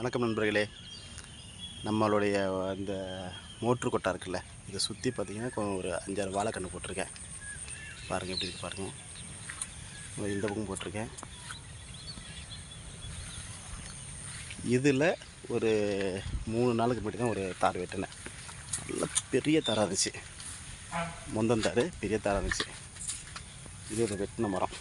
வணக்கம் நண்பர்களே. நம்மளுடைய அந்த மோட்ரு கொட்டா இருக்குல்ல இதை சுற்றி பார்த்திங்கன்னா ஒரு அஞ்சாறு வாழைக்கன்று போட்டிருக்கேன். பாருங்கள் எப்படி இருக்கு பாருங்கள் இந்த பக்கம் போட்டிருக்கேன். இதில் ஒரு மூணு நாளுக்கு முன்னாடி தான் ஒரு தார் வெட்டினேன். நல்லா பெரிய தாராக இருந்துச்சு. முந்தந்தார் பெரிய தாராக இருந்துச்சு. இது ஒரு வெட்டின மரம்.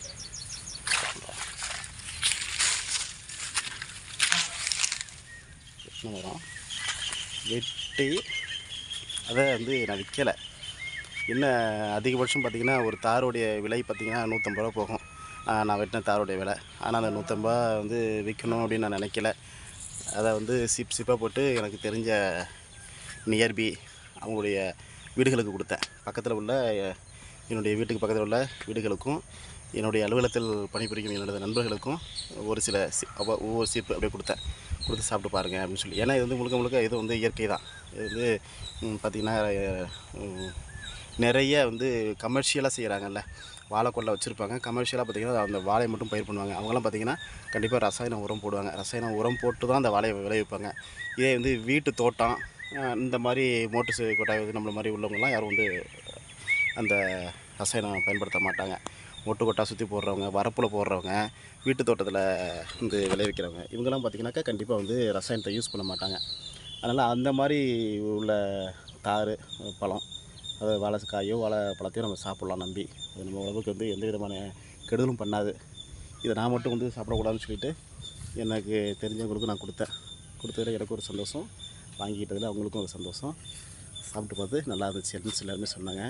வெட்டின வரும். வெட்டி அதை வந்து நான் விற்கலை என்ன அதிகபட்சம் பார்த்திங்கன்னா ஒரு தாருடைய விலை பார்த்திங்கன்னா நூற்றம்பது ரூபா போகும். நான் வெட்டின தாருடைய விலை. ஆனால் அந்த நூற்றம்பது ரூபா வந்து விற்கணும் அப்படின்னு நான் நினைக்கல. அதை வந்து சிப் சிப்பாக போட்டு எனக்கு தெரிஞ்ச நியர்பி அவங்களுடைய வீடுகளுக்கு கொடுத்தேன். பக்கத்தில் உள்ள என்னுடைய வீட்டுக்கு பக்கத்தில் உள்ள வீடுகளுக்கும் என்னுடைய அலுவலகத்தில் பணிபுரிக்கும் என்னுடைய நண்பர்களுக்கும் ஒரு சில சி ஒவ்வொரு சீப்பு அப்படியே கொடுத்தேன் கொடுத்து சாப்பிட்டு பாருங்கள் அப்படின்னு சொல்லி. ஏன்னா இது வந்து முழுக்க முழுக்க இது வந்து இயற்கை தான். இது வந்து பார்த்திங்கன்னா நிறைய வந்து கமர்ஷியலாக செய்கிறாங்கல்ல வாழைக்கொல்லை வச்சுருப்பாங்க. கமர்ஷியலாக பார்த்திங்கன்னா அந்த வாழையை மட்டும் பயிர் பண்ணுவாங்க. அவங்களாம் பார்த்திங்கன்னா கண்டிப்பாக ரசாயன உரம் போடுவாங்க. ரசாயன உரம் போட்டு தான் அந்த வாழையை விளைவிப்பாங்க. இதே வந்து வீட்டு தோட்டம் இந்த மாதிரி மோட்டு செ- கொட்டாய் நம்மளை நம்மள மாதிரி உள்ளவங்கலாம் யாரும் வந்து அந்த ரசாயனம் பயன்படுத்த மாட்டாங்க. ஒட்டு கொட்டாக சுற்றி போடுறவங்க வரப்பில் போடுறவங்க வீட்டு தோட்டத்தில் வந்து விளைவிக்கிறவங்க இவங்கெல்லாம் பார்த்திங்கனாக்கா கண்டிப்பாக வந்து ரசாயனத்தை யூஸ் பண்ண மாட்டாங்க. அதனால் அந்த மாதிரி உள்ள தாறு பழம் அது காயோ வாழை பழத்தையோ நம்ம சாப்பிட்லாம் நம்பி. அது நம்ம உடம்புக்கு வந்து எந்த விதமான கெடுதலும் பண்ணாது. இதை நான் மட்டும் வந்து சாப்பிடக்கூடாதுன்னு சொல்லிட்டு எனக்கு தெரிஞ்சவங்களுக்கு நான் கொடுத்தேன். கொடுத்ததில் எனக்கு ஒரு சந்தோஷம். வாங்கிக்கிட்டதில் அவங்களுக்கும் ஒரு சந்தோஷம். சாப்பிட்டு பார்த்து நல்லா இருந்துச்சு அப்படின்னு எல்லாருமே சொன்னாங்க.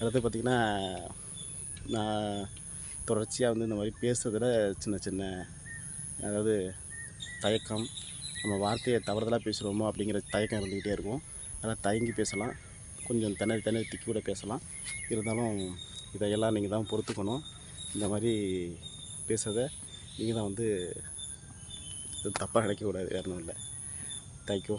அடுத்து பார்த்திங்கன்னா நான் தொடர்ச்சியாக வந்து இந்த மாதிரி பேசுறதில் சின்ன சின்ன அதாவது தயக்கம் நம்ம வார்த்தையை தவறுதலாக பேசுகிறோமோ அப்படிங்கிற தயக்கம் இருந்துக்கிட்டே இருக்கும். அதெல்லாம் தயங்கி பேசலாம். கொஞ்சம் திணறி திணறி திக்கி கூட பேசலாம். இருந்தாலும் இதையெல்லாம் நீங்கள் தான் பொறுத்துக்கணும். இந்த மாதிரி பேசுகிறத நீங்கள் தான் வந்து தப்பாக நினைக்கக்கூடாது வேறு ஒன்றும் இல்லை. தேங்க்யூ